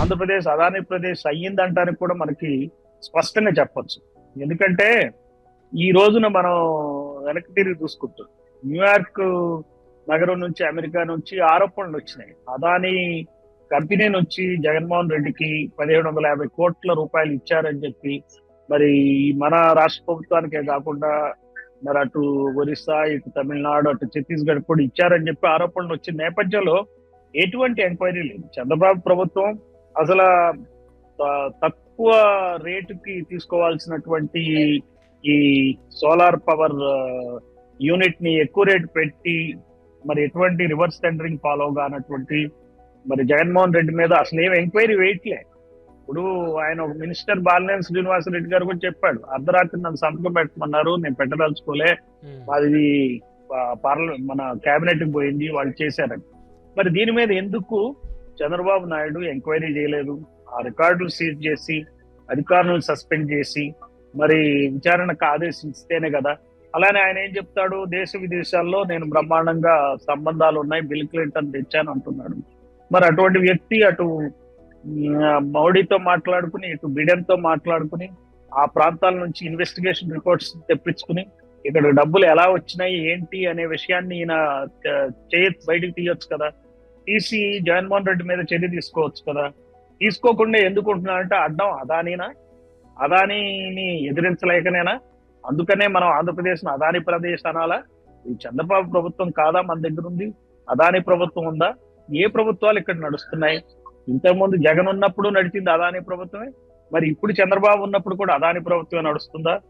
ఆంధ్రప్రదేశ్ అదాని ప్రదేశ్ అయ్యిందంటానికి కూడా మనకి స్పష్టంగా చెప్పొచ్చు. ఎందుకంటే ఈ రోజున మనం వెనక్కి తిరిగి చూసుకుంటాం న్యూయార్క్ నగరం నుంచి అమెరికా నుంచి ఆరోపణలు వచ్చినాయి. అదాని కంపెనీ నుంచి జగన్మోహన్ రెడ్డికి పదిహేడు వందల యాభై కోట్ల రూపాయలు ఇచ్చారని చెప్పి మరి మన రాష్ట్ర ప్రభుత్వానికే కాకుండా మరి అటు ఒరిస్సా ఇటు తమిళనాడు అటు ఛత్తీస్గఢ్ కూడా ఇచ్చారని చెప్పి ఆరోపణలు వచ్చిన నేపథ్యంలో ఎటువంటి ఎంక్వైరీ లేదు. చంద్రబాబు ప్రభుత్వం అసలు తక్కువ రేటుకి తీసుకోవాల్సినటువంటి ఈ సోలార్ పవర్ యూనిట్ని ఎక్కువ రేటు పెట్టి మరి ఎటువంటి రివర్స్ టెండరింగ్ ఫాలో కానటువంటి మరి జగన్మోహన్ రెడ్డి మీద అసలు ఏం ఎంక్వైరీ వేయట్లే. ఇప్పుడు ఆయన ఒక మినిస్టర్ బాలినేని శ్రీనివాసరెడ్డి గారు కూడా చెప్పాడు అర్ధరాత్రి నన్ను సంతకం పెట్టమన్నారు నేను పెట్టదలుచుకోలే. అది పార్లమెంట్ మన కేబినెట్కి పోయింది వాళ్ళు చేశారని. మరి దీని మీద ఎందుకు చంద్రబాబు నాయుడు ఎంక్వైరీ చేయలేదు? ఆ రికార్డులు సీజ్ చేసి అధికారులను సస్పెండ్ చేసి మరి విచారణకు ఆదేశిస్తేనే కదా. అలానే ఆయన ఏం చెప్తాడు? దేశ విదేశాల్లో నేను బ్రహ్మాండంగా సంబంధాలు ఉన్నాయి బిల్ క్లింటన్ తెచ్చాను అంటున్నాడు. మరి అటువంటి వ్యక్తి అటు మౌడీతో మాట్లాడుకుని ఇటు బిడెన్తో మాట్లాడుకుని ఆ ప్రాంతాల నుంచి ఇన్వెస్టిగేషన్ రిపోర్ట్స్ తెప్పించుకుని ఇక్కడ డబ్బులు ఎలా వచ్చినాయి ఏంటి అనే విషయాన్ని ఈయన చేయ బయటకు తీయొచ్చు కదా. ఈసీ జగన్మోహన్ రెడ్డి మీద చర్య తీసుకోవచ్చు కదా. తీసుకోకుండా ఎందుకు ఉంటున్నారంటే అడ్డం అదానీనా? అదానీని ఎదిరించలేకనేనా? అందుకనే మనం ఆంధ్రప్రదేశ్ అదాని ప్రదేశ్ అనాలా? ఈ చంద్రబాబు ప్రభుత్వం కాదా మన దగ్గర ఉంది? అదాని ప్రభుత్వం ఉందా? ఏ ప్రభుత్వాలు ఇక్కడ నడుస్తున్నాయి? ఇంతకుముందు జగన్ ఉన్నప్పుడు నడిచింది అదాని ప్రభుత్వమే. మరి ఇప్పుడు చంద్రబాబు ఉన్నప్పుడు కూడా అదాని ప్రభుత్వమే నడుస్తుందా?